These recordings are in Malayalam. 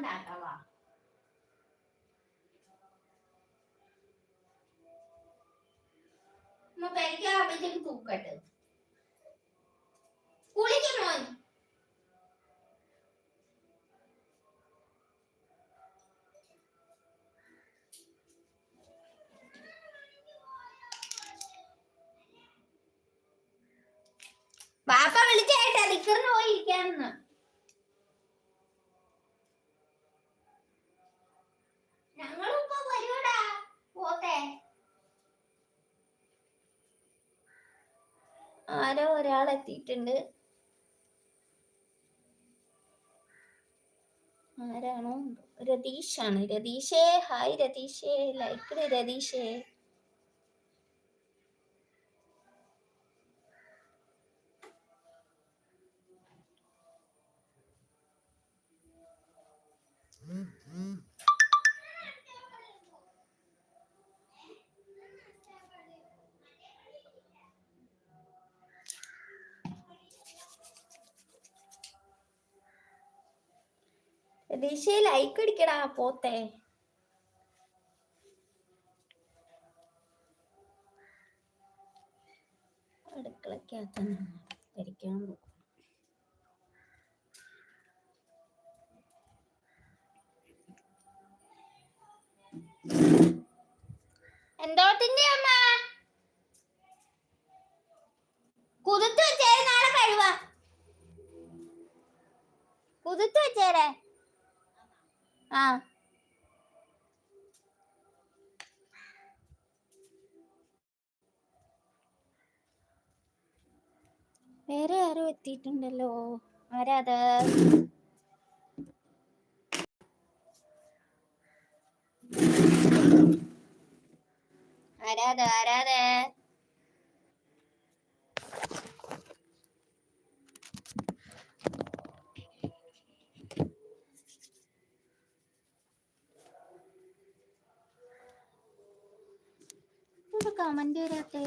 ഉണ്ടാക്കാവാ പെരക്കാകുമ്പോഴത്തേക്ക് തൂക്കട്ട് കുളിക്കണോ ആരോ ഒരാൾ എത്തിയിട്ടുണ്ട്. ആരാണോ? രതീഷാണ്. രതീഷേ ഹായ് രതീഷേ. ലൈക്ക് രതീഷേ. രതീഷേ ലൈക്ക് അടിക്കടാ പോത്തെ. അമ്മ? കുതിർത്ത് വെച്ചേരെ നാളെ കഴിവാ. കുതിർത്ത് വെച്ചേരെ. ആ. വേറെ ആരോ എത്തിയിട്ടുണ്ടല്ലോ? ആരാത് ആരാത് ആരാത് കമന്റ് വരാത്തെ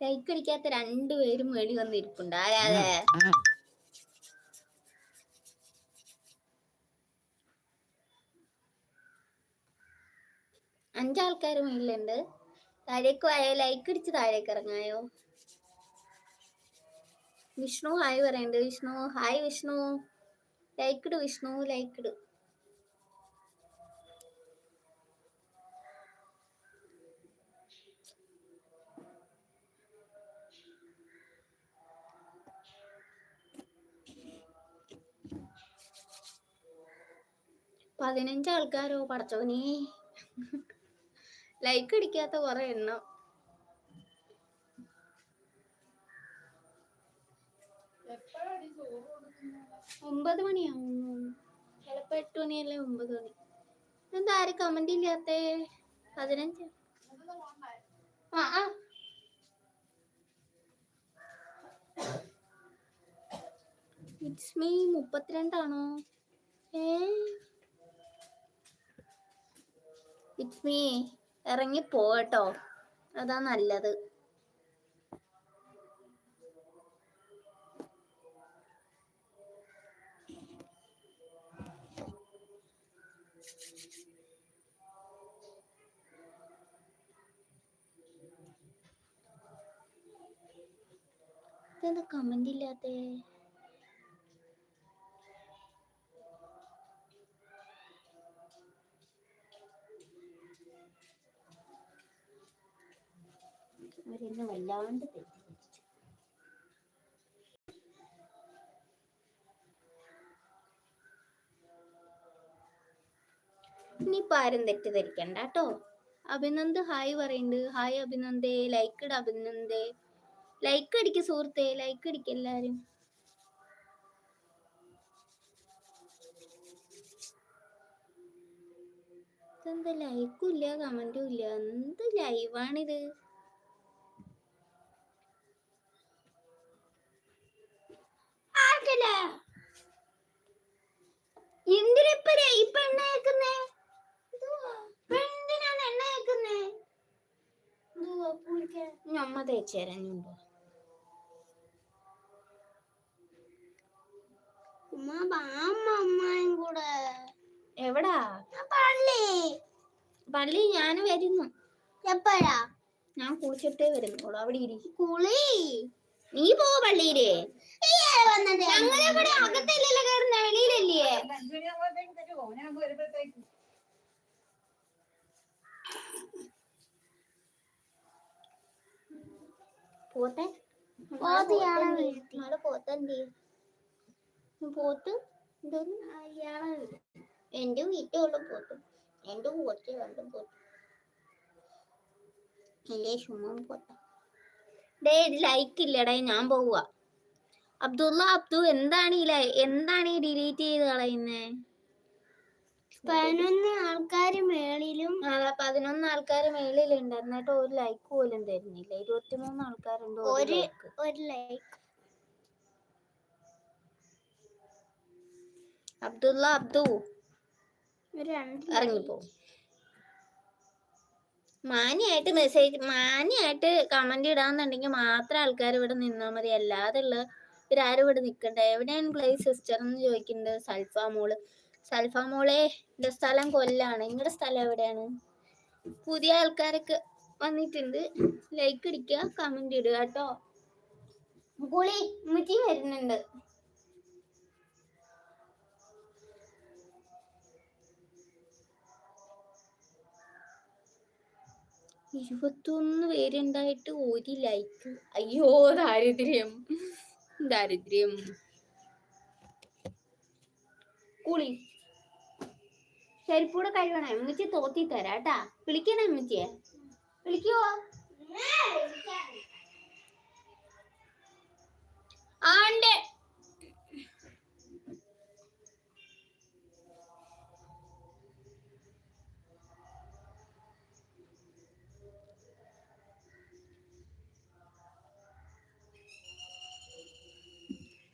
ലൈക്ക് അടിക്കാത്ത രണ്ടുപേരും വേണ്ടി വന്നിരിപ്പുണ്ട്. ആരാതെ? അഞ്ചാൾക്കാർ മുന്നിലുണ്ട് താഴേക്ക് ആയോ ലൈക്ക് അടിച്ച് താഴേക്ക് ഇറങ്ങായോ? വിഷ്ണു ഹായ് പറയണ്ട്. വിഷ്ണു ഹായ് വിഷ്ണു. ലൈക്ക് ഇട് വിഷ്ണു ലൈക്ക് ഇട് പതിനഞ്ച് ആൾക്കാരോ പടച്ചോനെ. ലൈക്ക് അടിക്കാത്ത കുറെ എണ്ണം. ഒമ്പത് മണിയാവുന്നു. ചിലപ്പോ എട്ട് മണിയല്ലേ ഒമ്പത് മണി. എന്താ ആരും കമന്റ് ഇല്ലാത്തേ? പതിനഞ്ച്? ആ ആ. ഇറ്റ്സ് മീ മുപ്പത്തിരണ്ടാണോ? ഏ? ഇറ്റ്സ് മീ ഇറങ്ങി പോട്ടോ അതാ നല്ലത്. ഇല്ലാത്തേ അവരെന്നെ വല്ലാണ്ട് തെറ്റിദ്ധരിച്ചു. ഇനിയിപ്പോ ആരും തെറ്റിദ്ധരിക്കണ്ട കേട്ടോ. അഭിനന്ദ് ഹായ് പറയുന്നുണ്ട്. ഹായ് അഭിനന്ദേ. ഇട അഭിനന്ദേ. ലൈക്ക് അടിക്ക് സുഹൃത്തെ ലൈക്ക് അടിക്ക എല്ലാരും. എന്താ ലൈക്കും ഇല്ല കമന്റും ഇല്ല. എന്ത് ലൈവാണിത് ഞമ്മ ഇപ്പൊ എണ്ണ തേച്ച് എവിടാ? പള്ളി. പള്ളി ഞാൻ വരുന്നു. എപ്പോഴാ? ഞാൻ കുളിച്ചിട്ടേ വരുന്നുള്ളൂ. അവിടെ ഇരിക്കും കുളി. നീ പോ പള്ളിയിൽ. ഇവിടെ അകത്തല്ലല്ലോ കയറുന്ന വെളിയിലല്ലേ? പോത്തെ. പോത്ത് ഇയാളെ വീഴ്ത്തി. നാളെ പോത്ത് എന്ത് ചെയ്യും? പോത്ത് ഇയാളെ എന്റെ വീട്ടിലുള്ള പോത്ത്. എന്റെ പോത്ത് രണ്ടും പോത്ത്. എന്റെ ചുമ്മാ പോത്ത. ഡേ ഇത് ലൈക്ക് ഇല്ലടേ ഞാൻ പോവുക അബ്ദുള്ള അബ്ദു എന്താണ് ഈ ലൈ എന്താണ് ഈ ഡിലീറ്റ് ചെയ്ത് കളയുന്നേ? പതിനൊന്ന് ആൾക്കാർ മേളിലും അതെ പതിനൊന്ന് ആൾക്കാർ മേളിലുണ്ട്. എന്നിട്ട് ഒരു ലൈക്ക് പോലും തരുന്നില്ല. ഇരുപത്തിമൂന്ന് ആൾക്കാരുണ്ട് ഒരു ഒരു ലൈക്ക് ഒരു ലൈക്ക് അബ്ദുള്ള അബ്ദു. ഇറങ്ങിപ്പോ മാന്യായിട്ട് മെസ്സേജ് മാന്യായിട്ട് കമന്റ് ഇടാന്നുണ്ടെങ്കിൽ മാത്രം ആൾക്കാർ ഇവിടെ നിന്നാൽ മതി. അല്ലാതെ ഉള്ള ഇവരാരും ഇവിടെ നിൽക്കണ്ട എവിടെയാണ് പ്ലേ സിസ്റ്റർ എന്ന് ചോദിക്കുന്നുണ്ട് സൽഫ മോൾ. സൽഫ മോളെ എന്റെ സ്ഥലം കൊല്ലാണ്. നിങ്ങളുടെ സ്ഥലം എവിടെയാണ്? പുതിയ ആൾക്കാരൊക്കെ വന്നിട്ടുണ്ട്. ലൈക്ക് അടിക്കുക കമന്റ് ഇടുക കേട്ടോ. ഗുളി വരുന്നുണ്ട്. ഇരുപത്തൊന്ന് പേരുണ്ടായിട്ട് ഒരു ലൈക്ക് അയ്യോ ദാരിദ്ര്യം. ദാരിദ്ര്യം. കുളി. ചെരുപ്പൂടെ കഴിവണേ എമ്മിച്ചി തോത്തി തരാട്ടാ വിളിക്കണേ എമ്മിച്ചിയെ. വിളിക്കുവോ ആണ്ട്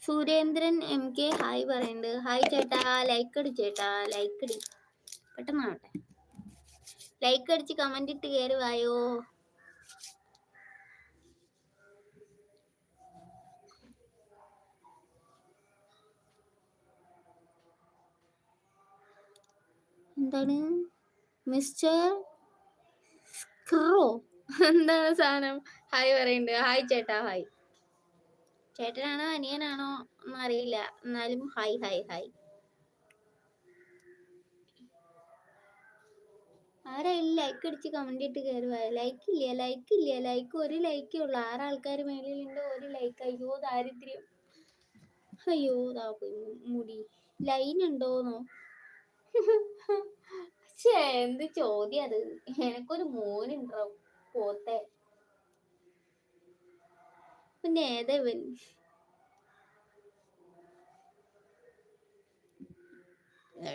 സുരേന്ദ്രൻ എം കെ ഹായ് പറയുന്നുണ്ട് ഹായ് ചേട്ടാ. ലൈക്ക് അടി ചേട്ടാ. ലൈക്ക് അടി പെട്ടെന്നാവട്ടെ ലൈക്ക് അടിച്ച് കമന്റ് ഇട്ട് കയറുവായോ എന്താണ്? മിസ്റ്റർ സ്ക്രോ എന്താണ് സാധനം? ഹായ് പറയുന്നുണ്ട് ഹായ് ചേട്ടാ. ഹായ് ചേട്ടനാണോ അനിയനാണോ എന്നറിയില്ല. എന്നാലും ഹായ് ഹായ് ഹായ് ആരായാലും ലൈക്ക് അടിച്ച് കമന്റ് ഇട്ട് കയറുക ലൈക്ക് ഇല്ല ലൈക്ക് ഇല്ല. ലൈക്ക് ഒരു ലൈക്കേ ഉള്ളൂ. ആറ് ആൾക്കാർ മേളിലുണ്ട് ഒരു ലൈക്ക് അയ്യോ ദാരിദ്ര്യം. അയ്യോ ദാ പോയി മുടി. ലൈൻ ഉണ്ടോന്നോ? എന്ത് ചോദ്യം അത്? എനക്കൊരു മോനുണ്ടോ പോത്തെ? പിന്നെ ഏതാ ഇവൻ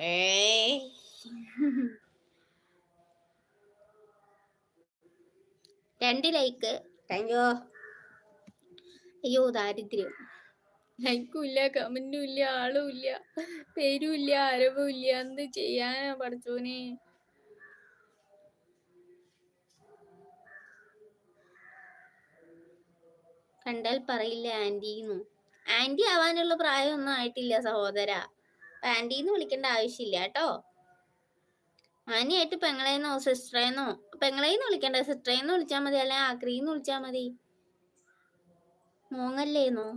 ഏയ്. രണ്ട് ലൈക്ക്. താങ്ക് അയ്യോ ദാരിദ്ര്യം. ലൈക്കും ഇല്ല കമന്റും ഇല്ല ആളും ഇല്ല പേരും ഇല്ല ആരവും ഇല്ല എന്ത് ചെയ്യാനാ പഠിച്ചോനെ? കണ്ടാൽ പറയില്ല ആന്റിന്നു? ആന്റി ആവാനുള്ള പ്രായമൊന്നും ആയിട്ടില്ല സഹോദര. അപ്പൊ ആന്റിന്ന് വിളിക്കേണ്ട ആവശ്യമില്ല കേട്ടോ. മാനിയായിട്ട് പെങ്ങളേന്നോ സിസ്റ്ററേന്നോ? പെങ്ങളേന്ന് വിളിക്കണ്ട സിസ്റ്ററേന്ന് വിളിച്ചാൽ മതി അല്ലെ ആക്രീന്ന് വിളിച്ചാൽ മതി. മോങ്ങല്ലേന്നോ?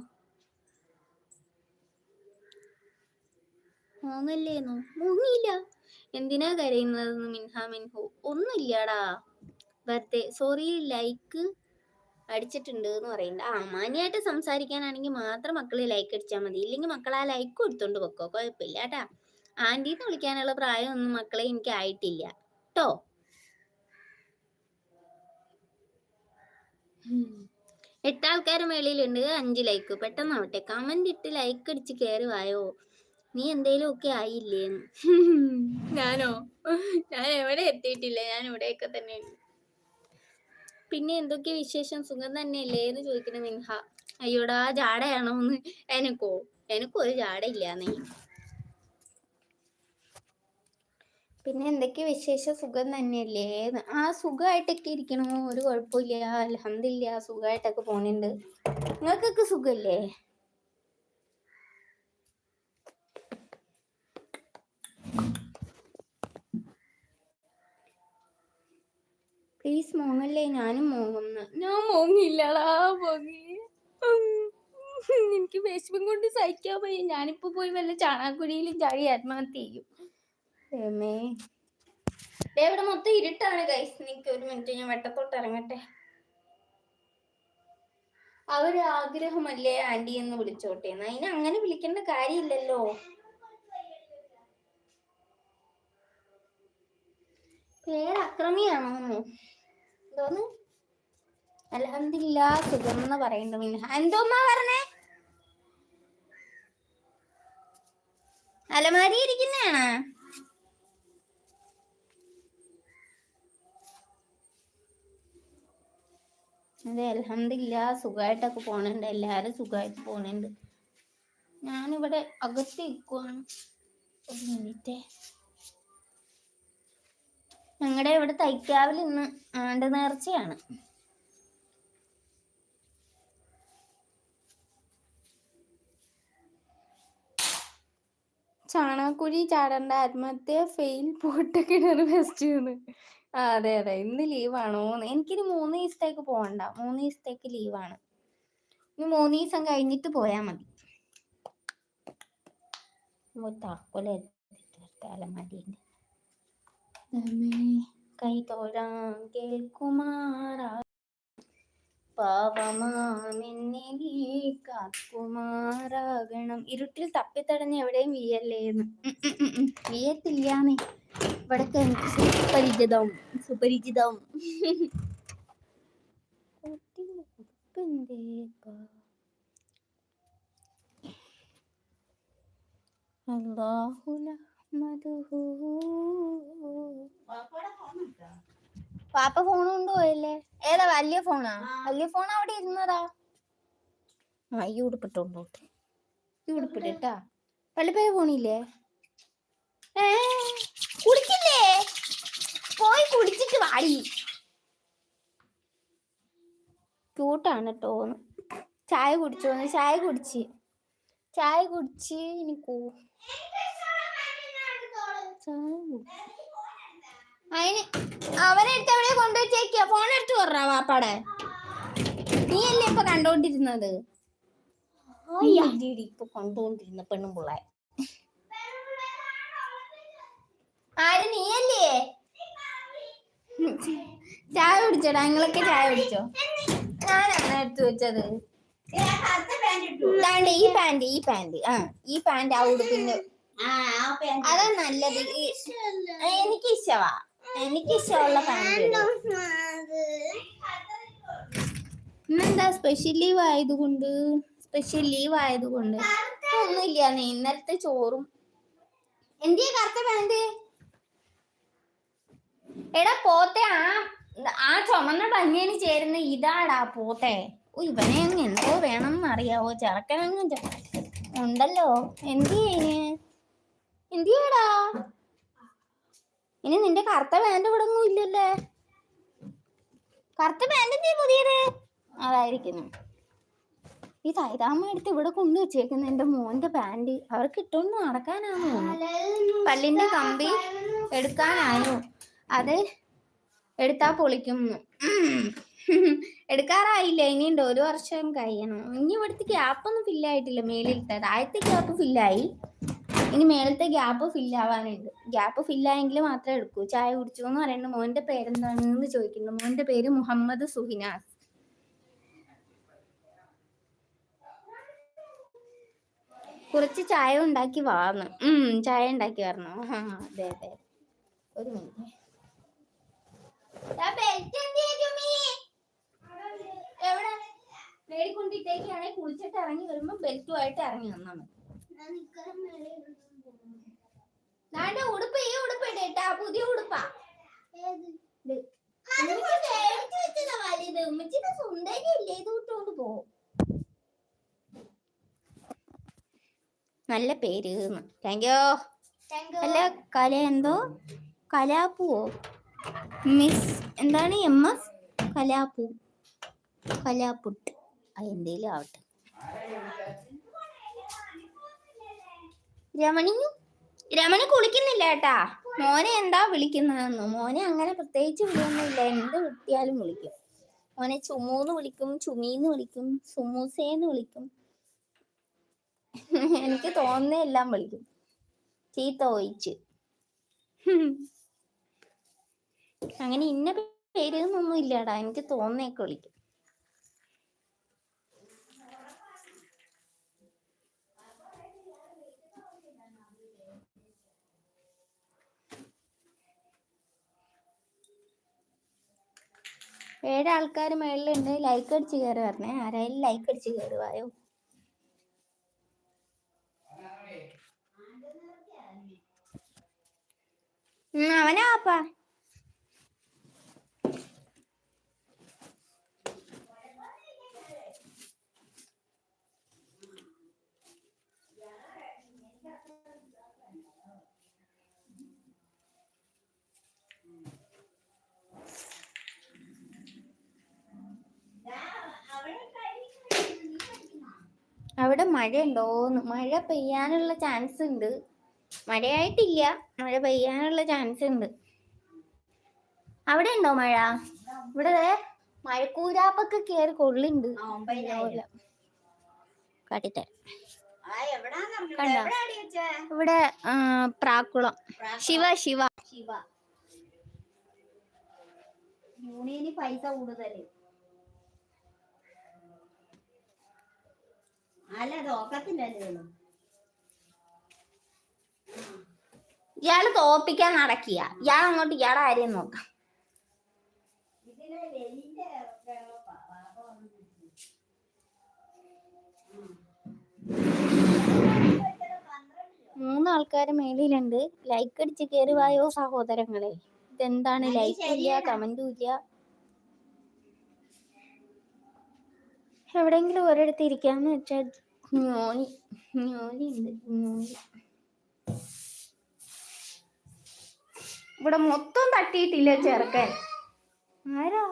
മോങ്ങല്ലേന്നോ? മോങ്ങിയില്ല. എന്തിനാ കരയുന്നതെന്ന് മിൻഹ മിൻഹു? ഒന്നുമില്ലടാ. വെറുതെ സോറി ലൈക്ക് അടിച്ചിട്ടുണ്ട് എന്ന് പറയുന്നുണ്ട്. ആ സംസാരിക്കാനാണെങ്കിൽ മാത്രം മക്കൾ ലൈക്ക് അടിച്ചാൽ മതി. ഇല്ലെങ്കിൽ മക്കൾ ആ ലൈക്ക് കൊടുത്തോണ്ട് വെക്കോ കുഴപ്പമില്ല കേട്ടാ ആന്റീന്ന് വിളിക്കാനുള്ള പ്രായമൊന്നും മക്കളെ എനിക്ക് ആയിട്ടില്ല. കേട്ടോ എട്ടാൾക്കാർ മേളയിലുണ്ട് അഞ്ച് ലൈക്ക് പെട്ടെന്ന് പെട്ടെന്നാവട്ടെ. കമന്റ് ഇട്ട് ലൈക്ക് അടിച്ച് കയറി വായോ. നീ എന്തേലും ഒക്കെ ആയില്ലേ? ഞാനോ? ഞാൻ എവിടെ എത്തിയിട്ടില്ല. ഞാൻ ഇവിടെയൊക്കെ തന്നെ പിന്നെ എന്തൊക്കെ വിശേഷം? സുഖം തന്നെയല്ലേ? എന്ന് ചോദിക്കണ മിൻഹ. അയ്യോടാ ജാടയാണോ എന്ന്. എനക്കോ? എനിക്കോ ഒരു നീ പിന്നെ എന്തൊക്കെ വിശേഷ? സുഖം തന്നെയല്ലേ? ആ സുഖമായിട്ടൊക്കെ ഇരിക്കണോ. ഒരു കുഴപ്പമില്ല. അലഹമില്ല സുഖമായിട്ടൊക്കെ പോണുണ്ട്. നിങ്ങൾക്കൊക്കെ സുഖല്ലേ? പ്ലീസ് മോങ്ങല്ലേ ഞാനും മോങ്ങുന്നു. ഞാൻ മോങ്ങില്ലടാ മോങ്ങി. എനിക്ക് വിഷമം കൊണ്ട് സഹിക്കാൻ പോയി ഞാനിപ്പോ പോയി വല്ല ചാണാക്കുഴിയിലും ചാടി ആത്മഹത്യ ചെയ്യും. രമേ ഇവിടെ മൊത്തം ഇരുട്ടാണ് ഗൈസ് നിക്ക് ഒരു മിനിറ്റ് ഞാൻ വെട്ടത്തോട്ട് ഇറങ്ങട്ടെ. അവർ ഒരു ആഗ്രഹമല്ലേ ആന്റി എന്ന് വിളിച്ചോട്ടെ. അതിന് അങ്ങനെ വിളിക്കേണ്ട കാര്യമില്ലല്ലോ. പേര് അക്രമിയാണോ എന്തോന്ന് അലഹമില്ല സുഖം എന്ന് പറയുന്നു. മിൻഹ എന്തോന്നാ പറഞ്ഞേ? അലമാരി ഇരിക്കുന്നതാണ് അതെ അലഹമില്ല സുഖമായിട്ടൊക്കെ പോണുണ്ട്. എല്ലാരും സുഖമായിട്ട് പോണുണ്ട്. ഞാനിവിടെ അകത്ത് ഇരിക്കുവാണ്. ഒരു മിനിറ്റ്. ഞങ്ങളുടെ ഇവിടെ തൈക്കാവിൽ ഇന്ന് ആണ്ട് നേർച്ചയാണ്. ചാണാക്കുഴി ചാടേണ്ട ആത്മഹത്യ ഫെയിൽ പോട്ട് കിണർ ബെസ്റ്റ് ആ അതെ അതെ. ഇന്ന് ലീവാണോ എനിക്കിനി മൂന്ന് ദിവസത്തേക്ക് പോകണ്ട മൂന്ന് ദിവസത്തേക്ക് ലീവാണ് ഇനി മൂന്ന് ദിവസം കഴിഞ്ഞിട്ട് പോയാ മതി. ഓ, താക്കോൽ എടുത്തിട്ട് വരട്ടെ, അലമാരിന്റെ. ദമേ, കൈ തൊഴാൻ കേൾക്കുമാറാ പാവമാമെന്നെ നീ കാക്കുമാറാകണം ഇരുട്ടിൽ തപ്പിത്തടഞ്ഞ് എവിടെയും വിയല്ലേന്ന് വിയത്തില്ലാന്നേ ഇവിടൊക്കെ എനിക്ക് സുപരിചിതം സുപരിചിതം. കുട്ടിയുടെ പാപ്പ ഫോൺ കൊണ്ടുപോയല്ലേ? ഏതാ വലിയ ഫോണാ വലിയ ഫോൺ അവിടെ ഇരുന്നതാ? ആ ഈ ഉടുപ്പിട്ടോണ്ടോ ഈ ഉടുപ്പിട്ടാ പള്ളിപ്പേര് പോണില്ലേ ഏ കുടിക്കില്ലേ പോയി കുടിച്ചിട്ട് വാടി. ക്യൂട്ടാണ് കേട്ടോ ചായ കുടിച്ചോന്ന് ചായ കുടിച്ച്. ചായ കുടിച്ച് ഇനി കൂ ചായ കുടിച്ച് അതിന് അവനെടുത്ത് എവിടെ കൊണ്ടുവച്ചേക്ക ഫോൺ എടുത്ത് പറഞ്ഞ വാപ്പാടെ. നീ അല്ലേ ഇപ്പൊ കണ്ടോണ്ടിരുന്നത്? ഇപ്പൊ കണ്ടോണ്ടിരുന്ന പെണ്ണും പിള്ളേ ആര് നീയല്ലേ? ചായ കുടിച്ചോടാ നിങ്ങളൊക്കെ ചായ കുടിച്ചോ? ഞാനാണ് എടുത്തു വെച്ചത്? ഈ പാന്റ് ഈ പാന്റ് ആ ഈ പാന്റ് ആ ഉടുപ്പിന്റെ അതാ നല്ലത്. എനിക്ക് ഇഷ്ടവാ. എനിക്ക് ഇഷ്ടമുള്ള ഇന്നെന്താ സ്പെഷ്യൽ ലീവ് ആയതുകൊണ്ട്? സ്പെഷ്യൽ ലീവ് ആയതുകൊണ്ട്. ഒന്നുമില്ല നീ ഇന്നലത്തെ ചോറും. എന്തിയാ കറുത്ത പാന്റ് എടാ പോത്തെ ആ ആ ചുമന്ന പഞ്ഞേന് ചേരുന്ന ഇതാടാ പോത്തെ. ഓ ഇവനെ അങ്ങ് എന്തോ വേണം എന്നറിയാവോ ചെറുക്കനങ്ങ് ഉണ്ടല്ലോ. എന്തിയേ? എന്തിയാടാ? ഇനി നിന്റെ കറുത്ത പാന്റ് ഇവിടെ ഒന്നും ഇല്ലല്ലേ? കറുത്ത പാന്റ് നീ പുതിയത്? അതായിരിക്കുന്നു. ഈ സൈതാമ്മ എടുത്ത് ഇവിടെ കൊണ്ടു വെച്ചേക്കുന്ന എന്റെ മോന്റെ പാന്റ്. അവർക്ക് ഇട്ടൊന്നും നടക്കാനാണോ? പല്ലിന്റെ കമ്പി എടുക്കാനായോ അത് എടുത്താ പൊളിക്കും. എടുക്കാറായില്ല? ഇനിയുണ്ട് ഒരു വർഷം കഴിയണം. ഇനി ഇവിടുത്തെ ക്യാപ്പൊന്നും ഫില്ലായിട്ടില്ല മേളിലത്തെ. താഴത്തെ ഗ്യാപ്പ് ഫില്ലായി ഇനി മേളത്തെ ഗ്യാപ്പ് ഫില്ലാവാനുണ്ട് ഗ്യാപ്പ് ഫില്ലായെങ്കിൽ മാത്രമേ എടുക്കൂ. ചായ കുടിച്ചു എന്ന് പറയുന്നത് മോന്റെ പേരെന്താണെന്ന് ചോദിക്കുന്നു. മോന്റെ പേര് മുഹമ്മദ് സുഹിനാസ്. കുറച്ച് ചായ ഉണ്ടാക്കി വാർന്ന്. ഉം ചായ ഉണ്ടാക്കി വരണം അതെ അതെ. ഒരു മിനിറ്റ്. എവിടെ? കുളിച്ചിട്ട് ഇറങ്ങി വരുമ്പോ ബെൽറ്റുമായിട്ട് ഇറങ്ങി വന്നാ മതി. ഉടുപ്പ് ഈ ഉടുപ്പ് ഇടേട്ടാ പുതിയ ഉടുപ്പാ. നല്ല പേര് താങ്ക് യു അല്ല കല എന്തോ? കലാപ്പുവോ മിസ് എന്താണ്? എം എസ് കലാപ്പു കലാപ്പുട്ട് എന്തേലും ആവട്ടെ. രമണി രമണി കുളിക്കുന്നില്ല കേട്ടാ മോനെ എന്താ വിളിക്കുന്നതെന്ന്? മോനെ അങ്ങനെ പ്രത്യേകിച്ച് വിളിയൊന്നുമില്ല. എന്ത് വിട്ടിയാലും വിളിക്കും. മോനെ ചുമൂന്ന് വിളിക്കും ചുമീന്ന് വിളിക്കും സുമൂസേന്ന് വിളിക്കും. എനിക്ക് തോന്നുന്ന എല്ലാം വിളിക്കും. ചീത്ത ഒഴിച്ച്. അങ്ങനെ ഇന്ന പേര് ഒന്നും ഇല്ലടാ എനിക്ക് തോന്നേക്ക് വിളിക്കും. ഏഴ് ആൾക്കാർ മേളിലുണ്ട്. ലൈക്ക് അടിച്ച് കയറി പറഞ്ഞേ. ആരായാലും ലൈക്ക് അടിച്ച് കയറി വായോ. ഉം, അവനാ മഴ ഉണ്ടോന്ന് മഴ പെയ്യാനുള്ള ചാൻസ് ഉണ്ട്. മഴയായിട്ടില്ല. മഴ പെയ്യാനുള്ള ചാൻസ് ഉണ്ട്. അവിടെ ഉണ്ടോ മഴ? ഇവിടെ മഴക്കൂരാപ്പൊക്കെ കേറി കൊള്ളുണ്ട്. കാട്ടിത്തരാം. കണ്ടോ? ഇവിടെ പ്രാക്കുളം. ശിവ ശിവ. ശിവ. യൂണിയന് പൈസ കൂടുതൽ. അല്ല അത് ഇയാൾ തോപ്പിക്കാൻ നടക്കിയ. ഇയാൾ അങ്ങോട്ട് ഇയാളെ ആരെയും നോക്കാം. മൂന്ന് ആൾക്കാര് മേളിലുണ്ട്. ലൈക്ക് അടിച്ച് കയറി വായോ സഹോദരങ്ങളെ. ഇതെന്താണ്? ലൈക്ക് ഇല്ല. കമന്റും ഇല്ല. എവിടെയെങ്കിലും ഒരിടത്ത് ഇരിക്കാന്ന് വെച്ചാൽ ഞോലി ഞോലി ഉണ്ട് ഞോനി ഇവിടെ മൊത്തം തട്ടിയിട്ടില്ല ചെറുക്കൻ? ആരാ?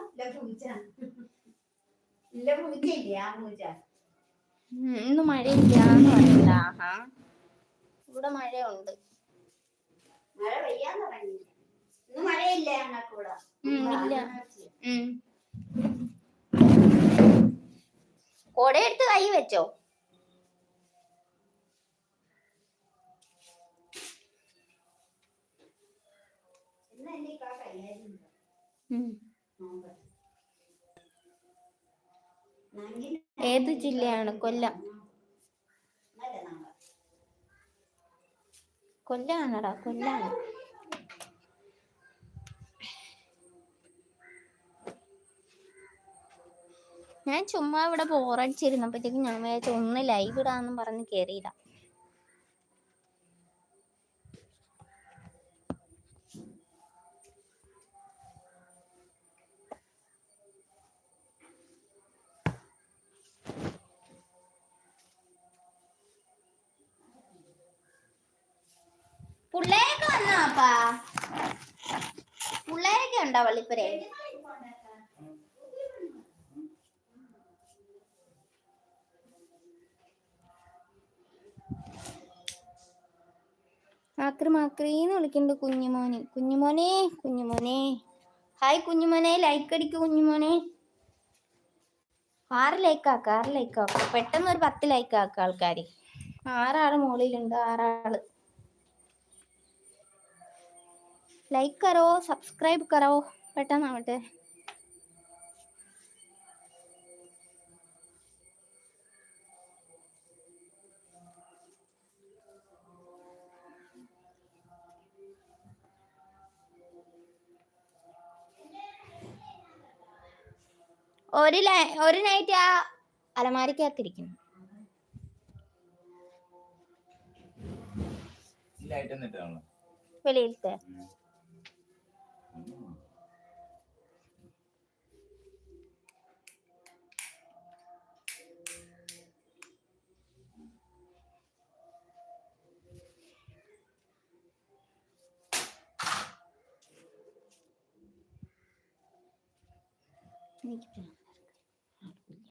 ഇന്ന് മഴയില്ലാന്ന് പറയില്ല ആഹാ. ഇവിടെ മഴയുണ്ട്. മഴ പെയ്യാന്ന് പറഞ്ഞില്ല ഇന്ന് മഴയില്ല ഞങ്ങൾക്കൂടെ ഉം, ഇല്ല. കൊടയെടുത്ത് കൈ വെച്ചോ. ഏത് ജില്ലയാണ് കൊല്ലം? കൊല്ലാണടാ കൊല്ലാണ്. ഞാൻ ചുമ്മാ ഇവിടെ ബോറടിച്ചിരുന്നപ്പോഴത്തേക്കും ഞാൻ വിചാരിച്ചു ഒന്ന് ലൈവ് ഇടാന്നും പറഞ്ഞ് കയറിയില്ല പിള്ളേരൊക്കെ വന്നോ അപ്പാ? പിള്ളേരൊക്കെ ഉണ്ടോ വള്ളിപ്പുരേ മാക്രി മാക്രീന്ന് വിളിക്കുന്നുണ്ട് കുഞ്ഞുമോന്. കുഞ്ഞുമോനെ കുഞ്ഞുമോനെ. Hi കുഞ്ഞുമോനെ like അടിക്കു കുഞ്ഞുമോനെ. ആറ് ലൈക്ക് ആക്ക ആറ് ലൈക്ക് ആക്ക. പെട്ടെന്ന് ഒരു പത്ത് ലൈക്ക് ആക്ക ആൾക്കാര്. ആറാൾ മുകളിലുണ്ട് ആറാൾ. Like കറോ subscribe കറോ പെട്ടെന്നാവട്ടെ. ഒരു ഒരു നൈറ്റ് ആ അലമാരിക്കകത്തിരിക്കുന്നു. വെളിയിലത്തെ. എനിക്ക്